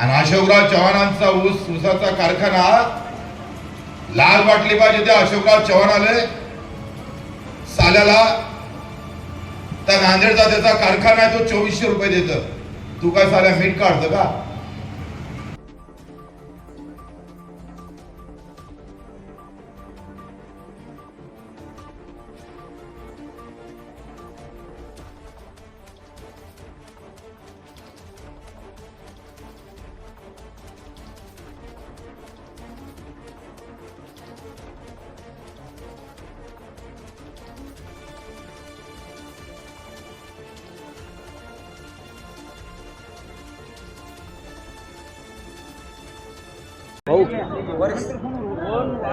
आणि अशोकराव चव्हाणांचा ऊस ऊसाचा कारखाना लाल बाटली पाहिजे ते अशोकराव चव्हाण आले. साल्याला त्या नांदेडचा त्याचा कारखाना आहे तो चोवीसशे रुपये देत. तू काय साल्या मीठ काढतं का?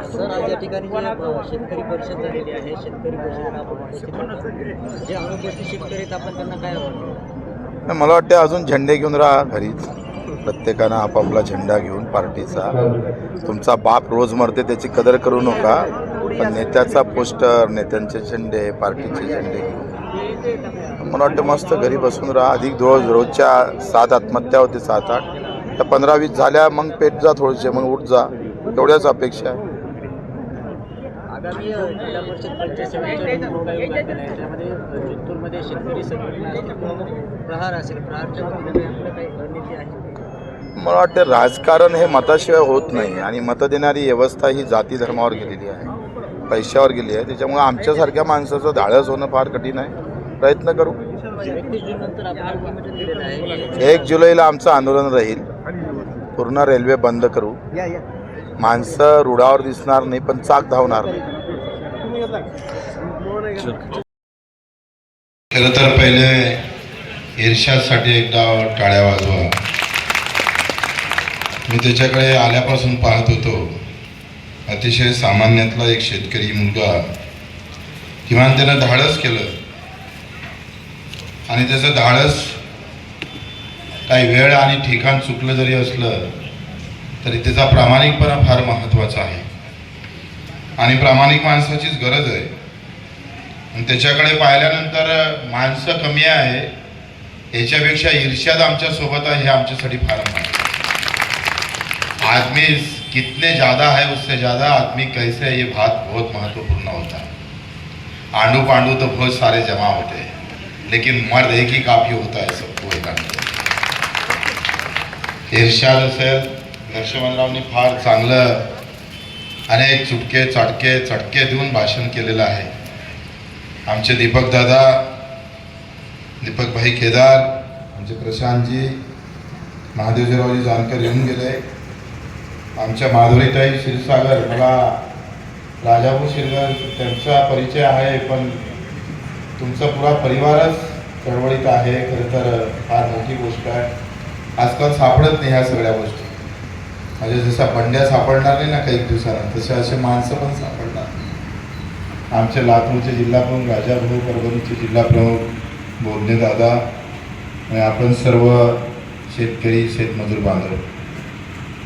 सर आज या ठिकाणी शेतकरी परिषद झालेली आहे शेतकरी परिषदेला जे अनुपस्थित शेतकरी आपण त्यांना काय नाही, मला वाटते अजून झेंडे घेऊन राहा घरीच. प्रत्येकानं आपापला झेंडा घेऊन पार्टीचा. तुमचा बाप रोज मरते त्याची कदर करू नका. पण नेत्याचा पोस्टर नेत्यांचे झेंडे पार्टीचे झेंडे घेऊन. मला वाटतं मस्त घरी बसून राहा. अधिक रोज रोजच्या सात आत्महत्या होते सात आठ. त्या पंधरा वीस झाल्या मग पेट जा थोडेसे मग उठ जा. एवढ्याच अपेक्षा आहे. मला वाटतं राजकारण हे मताशिवाय होत नाही आणि मत देणारी व्यवस्था ही जाती धर्मावर गेलेली आहे. पैशावर गेली आहे. त्याच्यामुळे आमच्यासारख्या माणसाचं धाडस होणं फार कठीण आहे. प्रयत्न करू. एक जुलैला आमचं आंदोलन राहील. पूर्ण रेल्वे बंद करू. माणसं रुळावर दिसणार नाही पण चाक धावणार नाही. खरं तर पहिले इर्षादसाठी एकदा टाळ्या वाजवा. मी त्याच्याकडे आल्यापासून पाहत होतो. अतिशय सामान्यातला एक शेतकरी मुलगा किमान त्यानं धाडस केलं. आणि त्याचं धाडस काही वेळ आणि ठिकाण चुकलं जरी असलं तरी त्याचा प्रामाणिकपणा फार महत्त्वाचा आहे. आणि प्रामाणिक माणसाचीच गरज आहे. आणि त्याच्याकडे पाहिल्यानंतर माणसं कमी आहे याच्यापेक्षा ईर्ष्याद आमच्यासोबत आहे हे आमच्यासाठी फार महत्त्वाचं आदमी कितने ज़्यादा है उससे ज़्यादा आदमी कैसे है ये बात बहुत महत्त्वपूर्ण होता. है आंडू पांडू तो बहुत सारे जमा होते हैं लेकिन मर्द एक ही काफ़ी होता है सबको एकांत. इर्षाद असेल लक्ष्मणरावनी फार चांगलं अनेक चुटके चटके चटके देऊन भाषण केलेलं आहे. आमचे दीपक दादा दीपक भाई केदार आमचे प्रशांतजी महादेवजीरावजी जानकर येऊन गेले. आमच्या माधुरीताई क्षीरसागर मला राजाभाऊ शिरगर त्यांचा परिचय आहे पण तुमचा पुरा परिवारच चळवळीत आहे. खरं तर फार मोठी गोष्ट आहे. आजकाल सापडत नाही ह्या सगळ्या गोष्टी. म्हणजे जशा बंड्या सापडणार नाही ना काही दिवसांना तसे असे माणसं पण सापडणार नाही. आमचे लातूरचे जिल्हा प्रमुख राजाभाऊ परभणीचे जिल्हा प्रमुख बोधने दादा आपण सर्व शेतकरी शेतमजूर बांधव.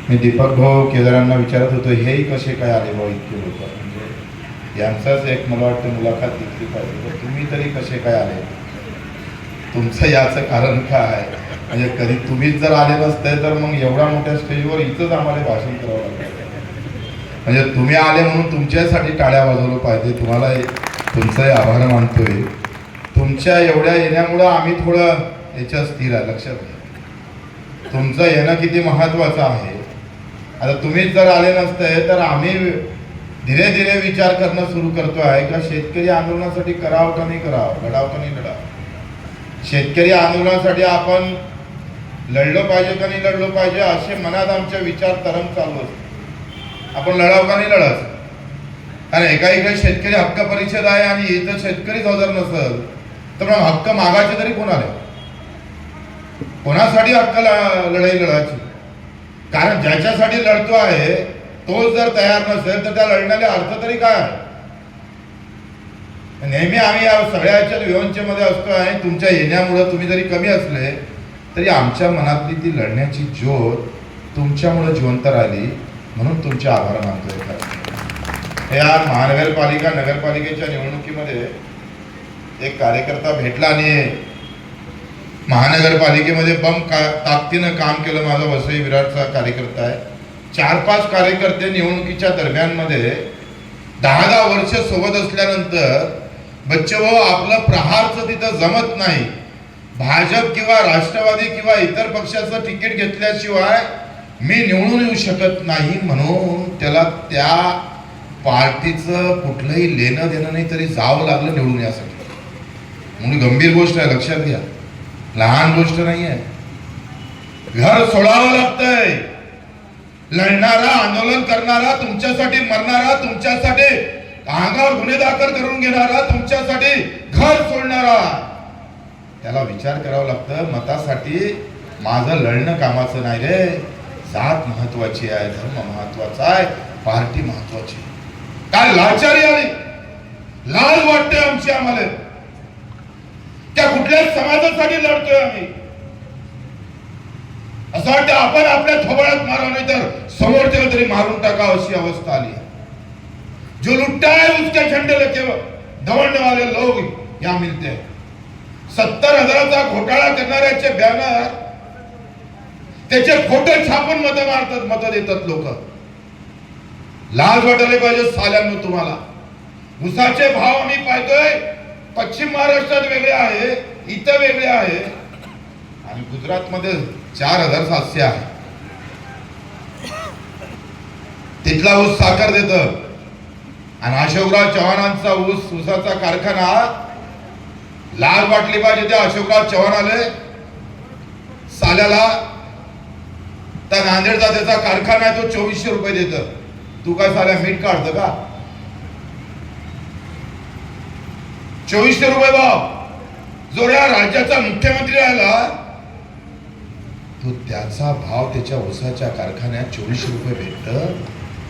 मी दीपक भाऊ केदारांना विचारत होतो हेही कसे काय आले भाऊ इतके लोक? म्हणजे यांचाच एक मला वाटतं मुलाखत घेतली पाहिजे. तुम्ही तरी कसे काय आले? तुमचं याचं कारण काय आहे? म्हणजे कधी तुम्हीच जर आले नसते तर मग एवढ्या मोठ्या स्टेजवर इथंच आम्हाला भाषण करावं लागतं. म्हणजे तुम्ही आले म्हणून तुमच्यासाठी टाळ्या वाजवलं पाहिजे. तुम्हाला तुमचाही आभार मानतोय. तुमच्या एवढ्या येण्यामुळं आम्ही थोडं याच्या स्थिर आहे लक्षात घ्या. तुमचं येणं किती महत्त्वाचं आहे. आता तुम्हीच जर आले नसते तर आम्ही धीरे धीरे विचार करणं सुरू करतो आहे. का शेतकरी आंदोलनासाठी करावं का नाही करावं? लढावं का नाही लढावं? शेतकरी आंदोलनासाठी आपण लढलो पाहिजे का नाही लढलो पाहिजे असे मनात आमच्या विचार तरंग चालू असतो आपण लढाव का नाही लढायचं कारण एका इकडे शेतकरी हक्क परिषद आहे आणि इथं शेतकरीच हजर नसल तर मग हक्क मागायचे तरी कोणाला? कोणासाठी हक्क लढाई लढायची? कारण ज्याच्यासाठी लढतो आहे तोच जर तयार नसेल तर त्या लढण्याला अर्थ तरी काय नेहमी आम्ही या सगळ्याच्या व्यवंचेमध्ये असतो आहे तुमच्या येण्यामुळं तुम्ही जरी कमी असले तरी आमच्या मनातली ती लढण्याची ज्योत तुमच्यामुळं जिवंत राहिली म्हणून तुमचे आभार मानतोय खरं या महानगरपालिका नगरपालिकेच्या निवडणुकीमध्ये एक कार्यकर्ता भेटला आणि महानगरपालिकेमध्ये बम का ताकदीनं काम केलं. माझा वसई विराटचा कार्यकर्ता आहे. चार पाच कार्यकर्ते निवडणुकीच्या दरम्यानमध्ये दहा दहा वर्ष सोबत असल्यानंतर बच्चभाऊ आपलं प्रहारचं तिथं जमत नाही. भाजप किंवा राष्ट्रवादी किंवा इतर पक्षाचं तिकीट घेतल्याशिवाय मी निवडून येऊ शकत नाही म्हणून त्याला त्या पार्टीचं कुठलंही लेणं देणं नाही तरी जावं लागलं निवडून यासाठी. म्हणून गंभीर गोष्ट आहे लक्षात घ्या. लहान गोष्ट नाही आहे. घर सोडावं लागतंय. लढणारा आंदोलन करणारा तुमच्यासाठी मरणारा तुमच्यासाठी अंगावर गुन्हे दाखल करून घेणारा तुमच्यासाठी घर सोडणारा. त्याला विचार करावा लागतं मतासाठी माझं लढणं कामाचं नाही रे. जात महत्वाची आहे धर्म महत्त्वाचा आहे पार्टी महत्वाची काय लाचारी आली? लाल वाटते आमची आम्हाला. त्या कुठल्याच समाजासाठी लढतोय आम्ही? असं वाटतं आपण आपल्या थोबळ्यात मारा नाही तर समोरच्याला तरी मारून टाका अशी अवस्था आली जो लुट्टा है उसके झंडे लेके दौड़ने वाले लोग यहाँ मिलते हैं सत्तर हजाराचा घोटाळा करणाऱ्याचे बॅनर त्याचे फोटो छापून मत मारतात मत देतात लोक. लाज वाटायला पाहिजे साल्यांनो तुम्हाला. उसाचे भाव आम्ही पाहतोय पश्चिम महाराष्ट्रात वेगळे आहे इथं वेगळे आहे. आणि गुजरात मध्ये चार हजार सातशे आहे. तिथला ऊस साखर देत. आणि अशोकराव चव्हाणांचा ऊस उसाचा कारखाना लाल वाटली पाहिजे ते अशोकराव चव्हाण आले. साल्याला त्या नांदेडचा त्याचा कारखाना आहे तो चोवीसशे रुपये देत. तू काय साल्या मीठ काढतं का? चोवीसशे रुपये भाव. जो या राज्याचा मुख्यमंत्री राहिला तो त्याचा भाव त्याच्या उसाच्या कारखान्यात चोवीसशे रुपये भेटत.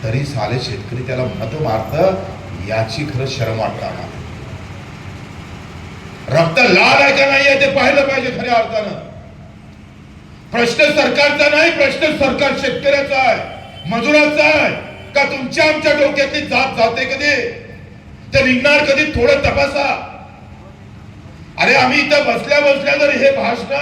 तरी साले शेतकरी त्याला मत मारत. याची खरंच शरम वाटतं आम्हाला. रक्त लाल आहे का नाही आहे ते पाहिलं पाहिजे खऱ्या अर्थानं. प्रश्न सरकारचा नाही प्रश्न सरकार शेतकऱ्याचा आहे. मजुराचा आहे. का तुमच्या आमच्या डोक्यातली जात जाते कधी? ते निघणार कधी? थोडं तपासा. अरे आम्ही इथं बसल्या बसल्या जर हे भाषण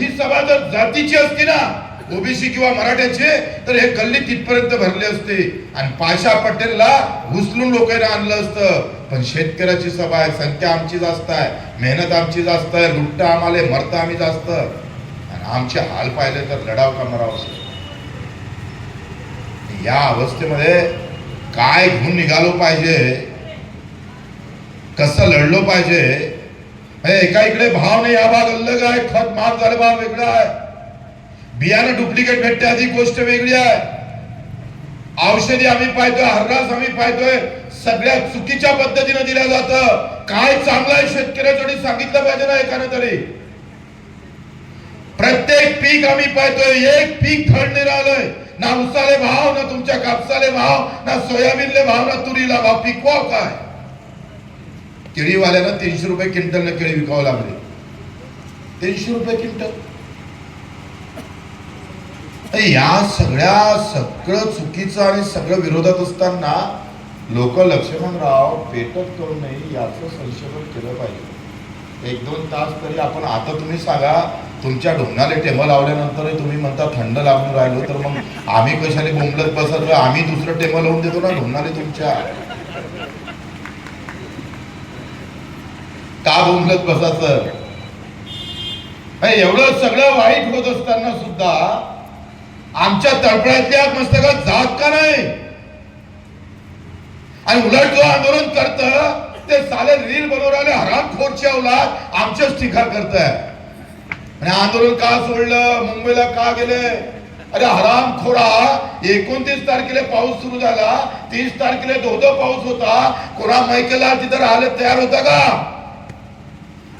ही सभा जर जातीची असती ना ओबीसी किंवा मराठ्याचे तर हे गल्ली तिथपर्यंत भरले असते. आणि पाशा पटेलला उचलून लोकांना आणलं असतं. पण शेतकऱ्याची सभा आहे संख्या आमची जास्त आहे मेहनत आमची जास्त आहे लुट्टा आम्हाला मरता आम्ही जास्त. आणि आमचे हाल पाहिले तर लढाव का मराव या अवस्थेमध्ये काय घेऊन निघालो पाहिजे कसं लढलो पाहिजे हे एका इकडे भाव नाही हा भाग अलग आहे खत महाग झालं भाव वेगळा आहे. बियाणं डुप्लिकेट भेटते आधी गोष्ट वेगळी आहे. औषधी आम्ही पाहतोय हर्रास आम्ही पाहतोय सगळ्या चुकीच्या पद्धतीने दिल्या जातं. काय चांगलं आहे शेतकऱ्यासाठी सांगितलं पाहिजे ना एकाने तरी. प्रत्येक पीक आम्ही पाहतोय एक पीक थंड राहिलंय. ना उसाले भाव ना तुमच्या कापसाले भाव ना सोयाबीनले भाव ना तुरीला भाव. पिकवा काय? केळीवाल्यानं तीनशे रुपये क्विंटलनं केळी विकावं लागले. तीनशे रुपये क्विंटल. अरे या सगळ्या सगळं चुकीचं आणि सगळं विरोधात असताना लोक लक्ष्मणराव पेटत करू नये याचं संशोधन केलं पाहिजे. एक दोन तास तरी आपण आता तुम्ही सांगा तुमच्या ढोंगाला टेबल लावल्यानंतर तुम्ही म्हणता थंड लागून राहिलो तर मग आम्ही कशाने बोंबलत बसत आम्ही दुसरं टेबल लावून देतो ना ढोंगणाले तुमच्या. का बोंबलत बसायचं? हे एवढं सगळं वाईट होत असताना सुद्धा आमच्या तळपळ्यातल्या मस्तकात जात का नाही? आणि उलट जो आंदोलन करत ते साले रील बनवणारे हरामखोरची अवलाद आमच्याच टीका करत आणि आंदोलन का सोडलं? मुंबईला का गेले? अरे हरामखोरा एकोणतीस तारखेला पाऊस सुरू झाला तीस तारखेला धोधो पाऊस होता कोणा मैकेला तिथं राहायला तयार होता का?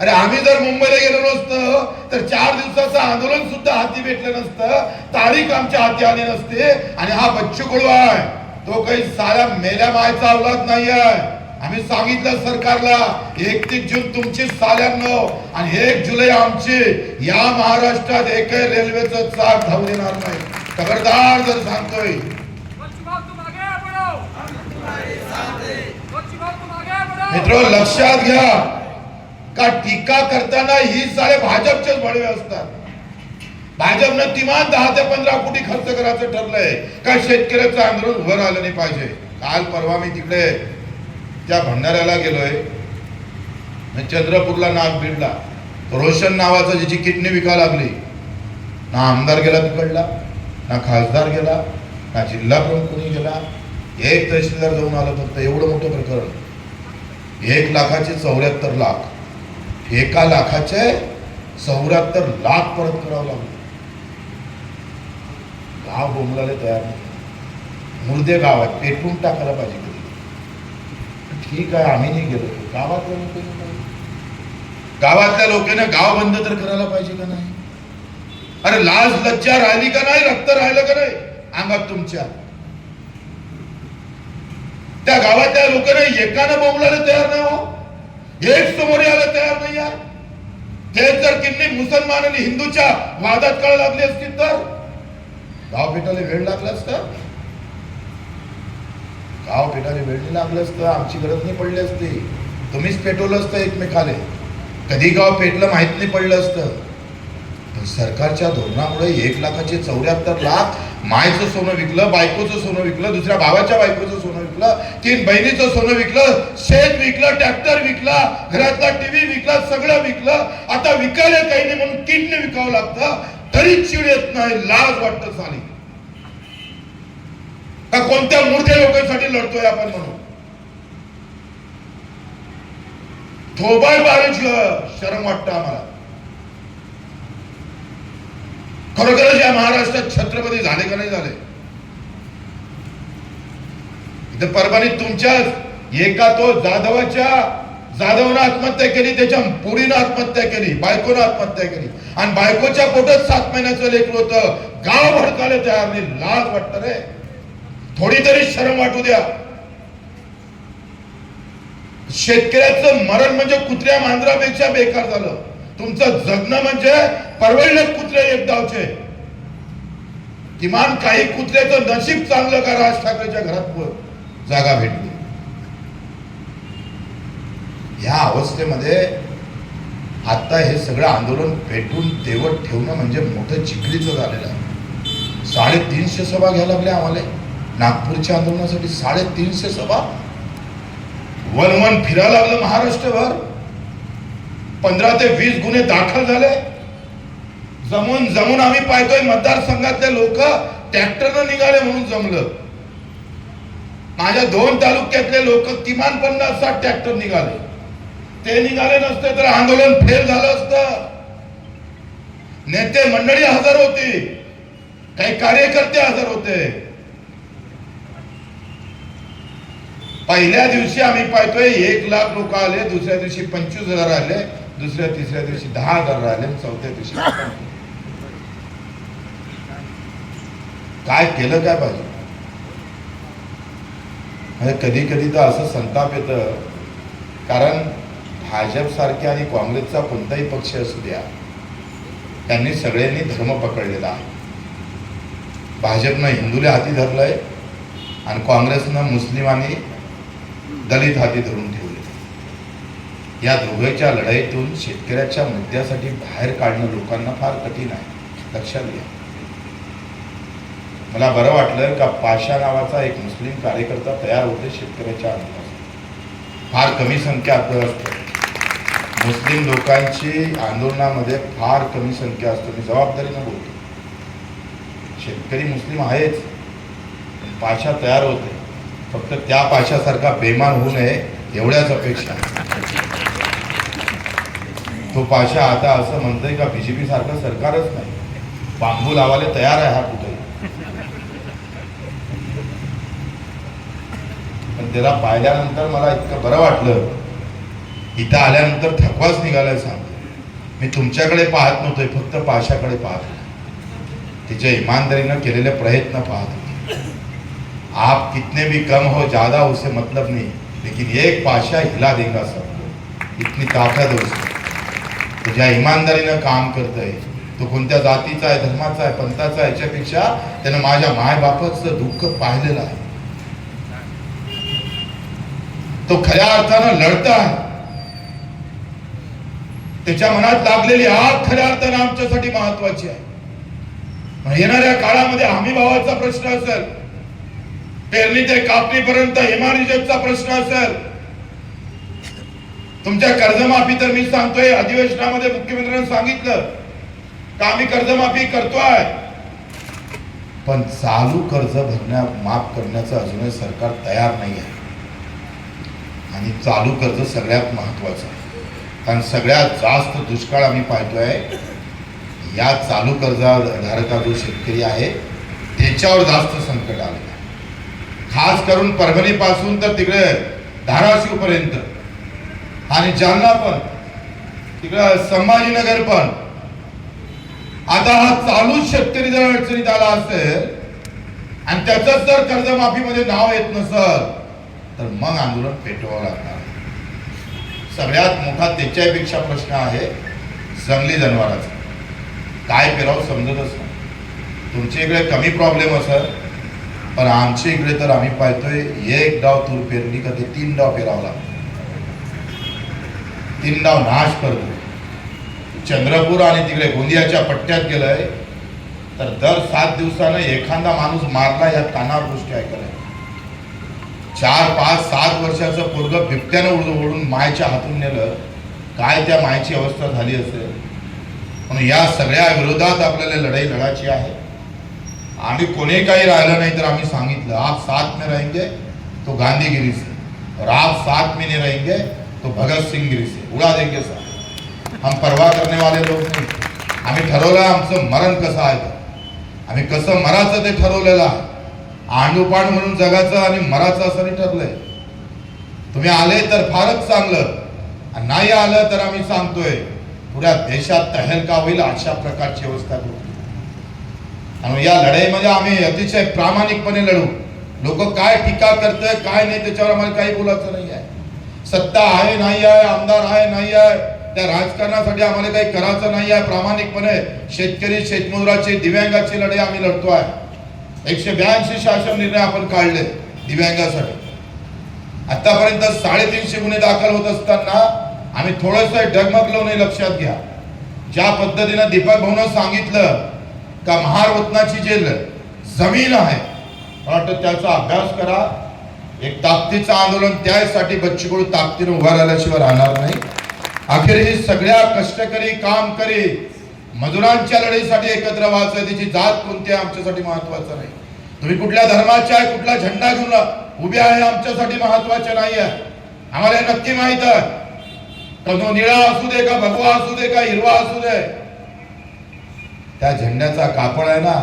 अरे आम्ही जर मुंबईला गेलो नसतं तर चार दिवसाचं आंदोलन सुद्धा हाती भेटलं नसतं तारीख आमच्या हाती आली नसते आणि हा बच्चू कडू आहे. तो काही साऱ्या मेल्या मायचा अवलाद नाही आहे आम्ही सांगितलं सरकारला एकतीस जून तुमची साल्यांनो आणि एक जुलै आमची या महाराष्ट्रात एकही रेल्वेचं चाक धावू देणार नाही. खबरदार जर सांगतोय. मित्र लक्षात घ्या का टीका करताना ही सारे भाजपचेच भडवे असतात. भाजपनं किमान दहा ते पंधरा कोटी खर्च करायचं ठरलंय. का शेतकऱ्याचं आंदोलन उभं राहिलं नाही पाहिजे. काल परवा मी तिकडे त्या भंडाऱ्याला गेलोय. चंद्रपूरला नाग भिडला रोशन नावाचं ज्याची किडनी विका लागली. ना आमदार गेला तिकडला ना खासदार गेला ना जिल्हा प्रमुख कोणी गेला. एक तहसीलदार जाऊन आलं फक्त एवढं मोठं प्रकरण. एक लाखाचे चौऱ्याहत्तर लाख. एका लाखाचे चौऱ्याहत्तर लाख परत करावं लागलं. गाव बोंबलाले तयार नाही. मुर्दे गावात पेटवून टाकायला पाहिजे कधी. ठीक आहे आम्ही नाही गेलो. गावातल्या लोकांना गावातल्या लोकांना गाव बंद तर करायला पाहिजे का नाही? अरे लाज लज्जा राहिली का नाही? रक्त राहिलं का नाही? अंगात तुमच्या. त्या गावातल्या लोकांना एकानं बोंबलायला तयार नाही हो. एक समोर यायला तयार नाही यार. ते जर किन्नी मुसलमान आणि हिंदूच्या वादात कळ लागली असतील तर? गाव भेटायला वेळ लागला असता गाव भेटायला वेळ नाही लागलं असतं आमची गरज नाही पडली असती. तुम्हीच पेटवलं असतं एकमेकाले. कधी गाव पेटलं माहीत नाही पडलं असतं. पण सरकारच्या धोरणामुळे एक लाखाचे चौऱ्याहत्तर लाख मायचं सोनं विकलं बायकोचं सोनं विकलं दुसऱ्या भावाच्या बायकोचं सोनं विकलं तीन बहिणीचं सोनं विकलं शेत विकलं ट्रॅक्टर विकला घरातला टीव्ही विकला सगळं विकलं. आता विकायला काही नाही म्हणून किडनी विकावं लागतं. तरी चिड येत नाही लाज वाटत साली का कोणत्या मूर्त्या लोकांसाठी लढतोय आपण म्हणून? थोबाय बारीच शरम वाटतं आम्हाला. खरोखरच या महाराष्ट्रात छत्रपती झाले का नाही झाले? इथं परभणीत तुमच्याच एका तो जाधवाच्या जाधवनं आत्महत्या केली त्याच्या पुढीनं आत्महत्या केली बायकोनं आत्महत्या केली. आणि बायकोच्या पोटात सात महिन्याचं लेकरू होतं. गाव भडकायला तयार नाही. लाज वाटत रे. थोडी तरी शरम वाटू द्या. शेतकऱ्याचं मरण म्हणजे कुत्र्या मांजरापेक्षा बेकार झालं. तुमचं जगणं म्हणजे परवडलं कुत्रे एक गावचे. किमान काही कुत्र्याचं नशीब चांगलं का राज ठाकरेच्या घरात जागा भेटली. या अवस्थेमध्ये आता हे सगळं आंदोलन पेटून तेवत ठेवणं म्हणजे मोठं चिखलीचं झालेलं आहे. साडेतीनशे सभा घ्यायला लागल्या आम्हाला. नागपूरच्या आंदोलनासाठी साडेतीनशे सभा. वन वन फिरायला लागलं महाराष्ट्रभर. पंधरा ते वीस गुन्हे दाखल झाले. जमून जमून आम्ही पाहतोय मतदारसंघातले लोक ट्रॅक्टरनं निघाले म्हणून जमलं. माझ्या दोन तालुक्यातले लोक किमान पन्नास साठ ट्रॅक्टर निघाले. ते निघाले नसते तर आंदोलन फेल झालं असतं. नेते मंडळी हजर होती. काही कार्यकर्ते हजर होते. पहिल्या दिवशी आम्ही पाहतोय एक लाख लोक आले दुसऱ्या दिवशी पंचवीस हजार आले दुसऱ्या तिसऱ्या दिवशी दहा हजार आले चौथ्या दिवशी काय केलं काय पाहिजे? म्हणजे कधी कधी तर असं संताप येतं. कारण भाजपसारख्या आणि काँग्रेसचा कोणताही पक्ष असू द्या त्यांनी सगळ्यांनी धर्म पकडलेला आहे. भाजपनं हिंदूला हाती धरलंय आणि काँग्रेसनं मुस्लिमांनी दलित हाती धरून ठेवले या दोघांच्या लढाईतून शेतकऱ्याच्या मुद्द्यासाठी बाहेर काढणं लोकांना फार कठीण आहे. लक्षात घ्या. मला बरं वाटलं का पाशा नावाचा एक मुस्लिम कार्यकर्ता तयार होते शेतकऱ्याच्या अंदाज फार कमी संख्या आपल्याला मुस्लिम लोकांची आंदोलनामध्ये फार कमी संख्या असतो. मी जबाबदारीनं बोलतो. शेतकरी मुस्लिम आहेच. पाशा तयार होते. फक्त त्या पाशासारखा बेमान होऊ नये एवढ्याच अपेक्षा. तो पाशा आता असं म्हणतोय का बीजेपी सारखं सरकारच नाही. बांबू लावायला तयार आहे हा कुठे पण त्याला पाहिल्यानंतर मला इतकं बरं वाटलं. इथं आल्यानंतर थकवाच निघालाय सांगतो मी तुमच्याकडे पाहत नव्हतोय फक्त पाशाकडे पाहत होतो. तिच्या इमानदारीनं केलेले प्रयत्न पाहत होते. आप कितने भी कम हो ज्यादा उसे मतलब नहीं लेकिन एक पाशा हिला देगा सबको। इतनी ताकद है तुझ्या इमानदारीनं काम करतंय। तो कोणत्या जातीचा आहे धर्माचा आहे पंथाचा आहे याच्यापेक्षा त्यानं माझ्या मायबापाचं दुःख पाहिलेलं आहे. तो खऱ्या अर्थानं लढत आहे. त्याच्या मनात लागलेली आग खऱ्या अर्थानं आमच्यासाठी महत्वाची आहे. येणाऱ्या काळामध्ये हमी भावाचा प्रश्न असेल पेरणी ते कापणीपर्यंत हिमानिजतचा प्रश्न असेल तुमच्या कर्जमाफी तर मी सांगतोय अधिवेशनामध्ये मुख्यमंत्र्यांनी सांगितलं का आम्ही कर्जमाफी करतोय? पण चालू कर्ज भरण्या माफ करण्याचं अजूनही सरकार तयार नाही आहे आणि चालू कर्ज सगळ्यात महत्वाचं आहे. कारण सगळ्यात जास्त दुष्काळ आम्ही पाहतोय. या चालू कर्जधारका जो शेतकरी आहे त्याच्यावर जास्त संकट आलं. खास करून परभणी पासून तर तिकडे धाराशिव पर्यंत. आणि जालना पण तिकडं संभाजीनगर पण. आता हा चालूच शेतकरी जर अडचणीत आला असेल आणि त्याच जर कर्जमाफीमध्ये नाव येत नसल तर मग आंदोलन पेटवावं लागणार. सगळ्यात मोठा त्याच्यापेक्षा प्रश्न आहे जंगली जनावरांचा. काय पेरावं समजतच नाही. तुमच्या इकडे कमी प्रॉब्लेम असं पण आमच्या इकडे तर आम्ही पाहतोय एक डाव तूर पेरणी का ते तीन डाव पेरावं तीन डाव नाश करतो. चंद्रपूर आणि तिकडे गोंदियाच्या पट्ट्यात गेलंय तर दर सात दिवसानं एखादा माणूस मारला या कानावर गोष्टी ऐकायला चार पाच सात वर्षाचं पोरग बिबट्यानं उडून ओढून मायच्या हातून नेलं काय त्या मायची अवस्था झाली असेल? म्हणून या सगळ्या विरोधात आपल्याला लढाई लढायची आहे. आम्ही कोणी काही राहिलं नाही तर आम्ही सांगितलं आप साथ में रहेंगे तो गांधीगिरी से. और आप साथ में नहीं रहेंगे तो भगत सिंह गिरी से. उड़ा देंगे सर हम परवा करने वाले लोग नाही. आम्ही ठरवलं आमचं मरण कसं आहे? आम्ही कसं मराचं ते ठरवलेलं आहे? आणूपाण म्हणून जगाचं आणि मराचं असं नाही ठरलंय. तुम्ही आले तर फारच चांगलं. आणि नाही आलं तर आम्ही सांगतोय पुऱ्या देशात तहलका होईल अशा प्रकारची व्यवस्था करू आणि या लढाईमध्ये आम्ही अतिशय प्रामाणिकपणे लढू. लोक काय टीका करतंय काय नाही त्याच्यावर आम्हाला काही बोलायचं नाही आहे. सत्ता आहे नाही आहे आमदार आहे नाही आहे त्या राजकारणासाठी आम्हाला काही करायचं नाही आहे. प्रामाणिकपणे शेतकरी शेतमजुराची दिव्यांगाची लढाई आम्ही लढतो आहे. एकशे ब्याऐंशी शासन निर्णय आपण काढले दिव्यांगासाठी. आतापर्यंत साडेतीनशे गुन्हे दाखल होत असताना आम्ही थोडस डगमगलो नाही लक्षात घ्या. ज्या पद्धतीनं दीपक भाऊन सांगितलं का महारवतनाची जे जमीन आहे मला वाटतं त्याचा अभ्यास करा. एक ताकदीचं आंदोलन त्यासाठी बच्चूकडू ताकदीनं उभा राहिल्याशिवाय राहणार नाही. अखेर ही सगळ्या कष्टकरी काम करी मजुरांच्या लढाईसाठी एकत्र व्हायचं त्याची जात कोणती आहे आमच्यासाठी महत्वाचं नाही. तुम्ही कुठल्या धर्माच्या आहे कुठला झेंडा घेऊन उभे आहे आमच्यासाठी महत्त्वाचे नाही आहे. आम्हाला हे नक्की माहीत आहे. का तो निळा असू दे का भगवा असू दे का हिरवा असू दे त्या झेंड्याचा कापड आहे ना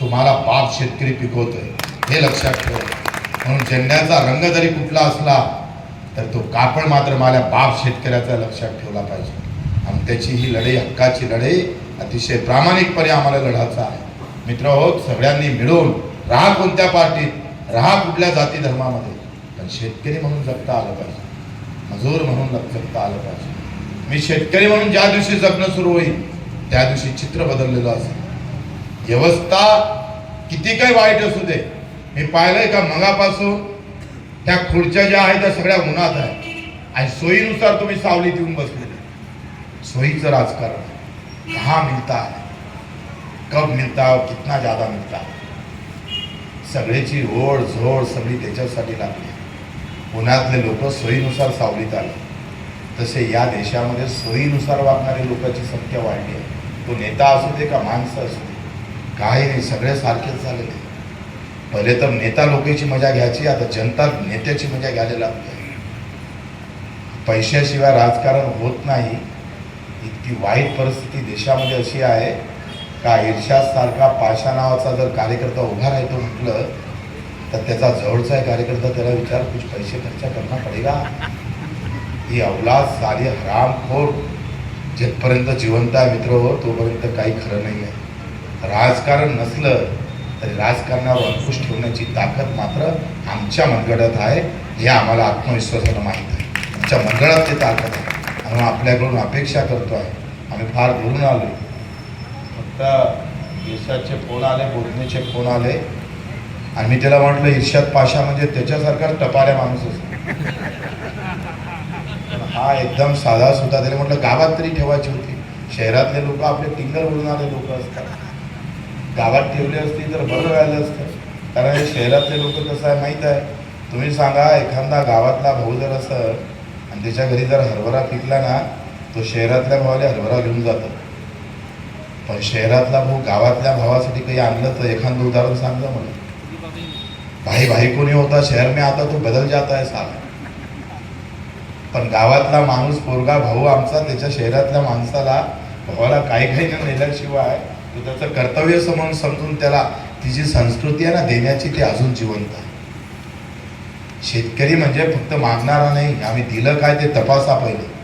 तुम्हाला बाप शेतकरी पिकवतोय. हे लक्षात ठेव. म्हणून झेंड्याचा रंग जरी कुठला असला तर तो कापड मात्र माझ्या बाप शेतकऱ्याचा लक्षात ठेवला पाहिजे. आणि त्याची ही लढाई हक्काची लढाई अतिशय प्रामाणिकपणे आम्हाला लढायचा आहे. मित्र हो सगळ्यांनी मिळून राहा कोणत्या पार्टीत राहा कुठल्या जाती धर्मामध्ये पण शेतकरी म्हणून जगता आलं पाहिजे. मजूर म्हणून जगता आलं पाहिजे. मी शेतकरी म्हणून ज्या दिवशी जगणं सुरू होईल त्या दिवशी चित्र बदललेलं असेल. व्यवस्था किती काही वाईट असू दे. मी पाहिलंय का मगापासून त्या खुर्च्या ज्या आहेत त्या सगळ्या उन्हात आहेत. आणि सोयीनुसार तुम्ही सावलीत येऊन बसलेले सोयीचं राजकारण कहाँ मिळता है? कब मिळता है और कितना ज्यादा मिळता है? सगळ्याची ओढ झोड सगळी त्याच्यासाठी लागली. पुण्यातले लोक सोयीनुसार सावलीत आले. तसे या देशामध्ये सोयीनुसार वागणारे लोकांची संख्या वाढली आहे. तो नेता असू दे का माणसं असू दे काही नाही सगळे सारखेच झालेले पहिले तर नेता लोकांची मजा घ्यायची आता जनता नेत्याची मजा घ्यायला लागते पैशाशिवाय राजकारण होत नाही. इतकी वाईट परिस्थिती देशामध्ये अशी आहे का इर्शादसारखा पाशा नावाचा जर कार्यकर्ता उभा राहतो म्हटलं तर त्याचा जवळचा आहे कार्यकर्ता त्याला विचार कुछ पैसे खर्च करना पडेगा? ही अवलाद सारी हरामखोर जिथपर्यंत जिवंत आहे मित्र हो तोपर्यंत काही खरं नाही आहे. राजकारण नसलं तरी राजकारणावर अंकुश ठेवण्याची ताकद मात्र आमच्या मनगटात आहे हे आम्हाला आत्मविश्वासानं माहीत आहे. आमच्या मनगडात ते ताकद आहे. म्हणून आपल्याकडून अपेक्षा करतो आहे. आम्ही फार दुरून आलो. फक्त देशाचे फोन आले बोलण्याचे फोन आले. आणि मी त्याला म्हटलं इर्षाद पाशा म्हणजे त्याच्यासारखाच टपाऱ्या माणूस असतो. पण हा एकदम साधा सुद्धा त्याला म्हटलं गावात तरी ठेवायची होती. शहरातले लोक आपले टिंगर आले लोक असतात. गावात ठेवली असती तर बरं राहिलं असतं. कारण हे शहरातले लोक कसं आहे माहीत आहे. तुम्ही सांगा एखादा गावातला भाऊ जर असं त्याच्या घरी जर हरभरा पिकला ना तो शहरातल्या भावाला हरभरा घेऊन जातो. पण शहरातला भाऊ गावातल्या भावासाठी काही आणलं तर एखादं उदाहरण सांगलं म्हणून भाई भाई कोणी होता? शहर में आता तो बदल जात आहे साला. पण गावातला माणूस पोरगा भाऊ आमचा त्याच्या शहरातल्या माणसाला भावाला काही काही न नेल्याशिवाय तो त्याचं कर्तव्य समजून समजून त्याला ती जी संस्कृती आहे ना देण्याची ती अजून जिवंत आहे. शेतकरी म्हणजे फक्त मागणारा नाही आम्ही दिलं काय ते तपासा पहिले.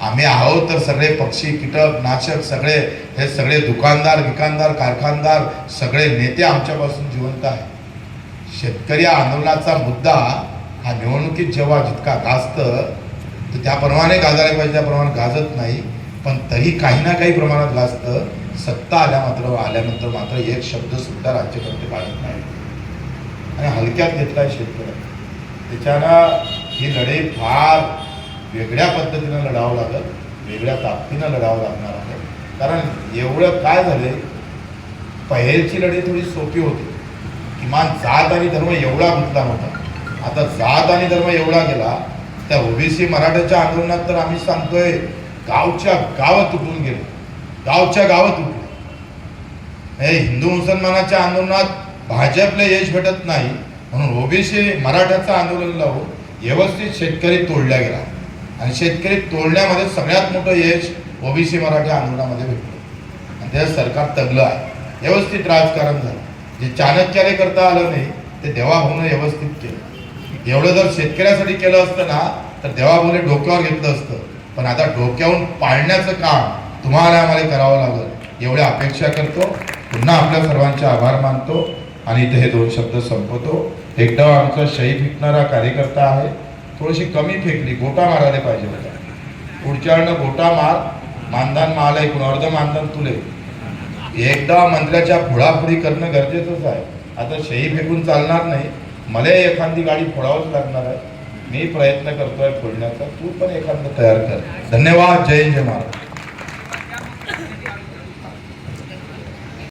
आम्ही आहोत तर सगळे पक्षी कीटक नाशक सगळे हे सगळे दुकानदार विकानदार कारखानदार सगळे नेते आमच्यापासून जिवंत आहे शेतकरी आंदोलनाचा मुद्दा हा निवडणुकीत जेव्हा जितका गाजतं तर त्याप्रमाणे गाजायला पाहिजे त्याप्रमाणे गाजत नाही. पण तरी काही ना काही प्रमाणात गाजतं. सत्ता आल्या मात्र आल्यानंतर मात्र एक शब्दसुद्धा राज्यकर्ते काढत नाही आणि हलक्यात घेतलाय शेतकऱ्या त्याच्यानं ही लढाई फार वेगळ्या पद्धतीनं लढावं लागत वेगळ्या ताकदीनं लढावं लागणार आहे. कारण एवढं काय झाले पहिल्याची लढाई थोडी सोपी होती. किमान जात आणि धर्म एवढा गुंतला नव्हता. आता जात आणि धर्म एवढा गेला त्या ओबीसी मराठ्याच्या आंदोलनात तर आम्ही सांगतोय गावच्या गावं तुटून गेले. गावच्या गावं तुटले. हे हिंदू मुसलमानाच्या आंदोलनात भाजपला यश भेटत नाही म्हणून ओबीसी मराठ्याचं आंदोलन लावून व्यवस्थित शेतकरी तोडला गेला. आणि शेतकरी तोडण्यामध्ये सगळ्यात मोठं यश ओबीसी मराठी आंदोलनामध्ये भेटलं. आणि त्याचं सरकार तगलं आहे. व्यवस्थित राजकारण झालं. जे चाणक्याने करता आलं नाही ते देवाभाऊनं व्यवस्थित केलं. एवढं जर शेतकऱ्यासाठी केलं असतं ना तर देवाभाऊने डोक्यावर घेतलं असतं. पण आता डोक्यावरून पाळण्याचं काम तुम्हाला आम्हाला करावं लागलं. एवढ्या अपेक्षा करतो. पुन्हा आपल्या सर्वांचे आभार मानतो. आणि इथे हे दोन शब्द संपवतो. एकदा आमचा शही फेकणारा कार्यकर्ता आहे थोडीशी कमी फेकली गोटा मारायला पाहिजे होता. पुढच्या गोटा मार मानधन माल ऐकून अर्ध मानधन तुले. एकदा मंत्र्याच्या फोडाफोडी करणं गरजेचंच आहे. आता शही फेकून चालणार नाही मला एखादी गाडी फोडावंच लागणार आहे. मी प्रयत्न करतोय फोडण्याचा तू पण एखादं तयार कर. धन्यवाद जय जय महाराज